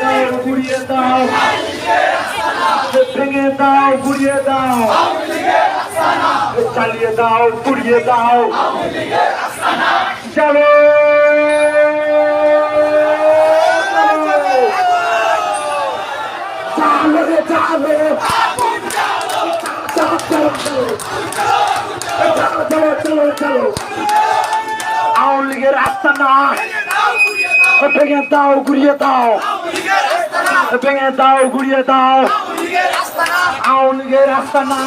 দাও। ঘুরিয়ে দাও। ভেঙে দাও ঘুরিয়ে দাও। চালিয়ে দাও ঘুরিয়ে দাও। চলো। চলো চলো। আওয়ামী লীগের রাস্তা না। ভেঙে দাও ঘুরিয়ে দাও ভেঙে দাও ঘুরিয়ে দাও আওয়ামী লীগের রাস্তা না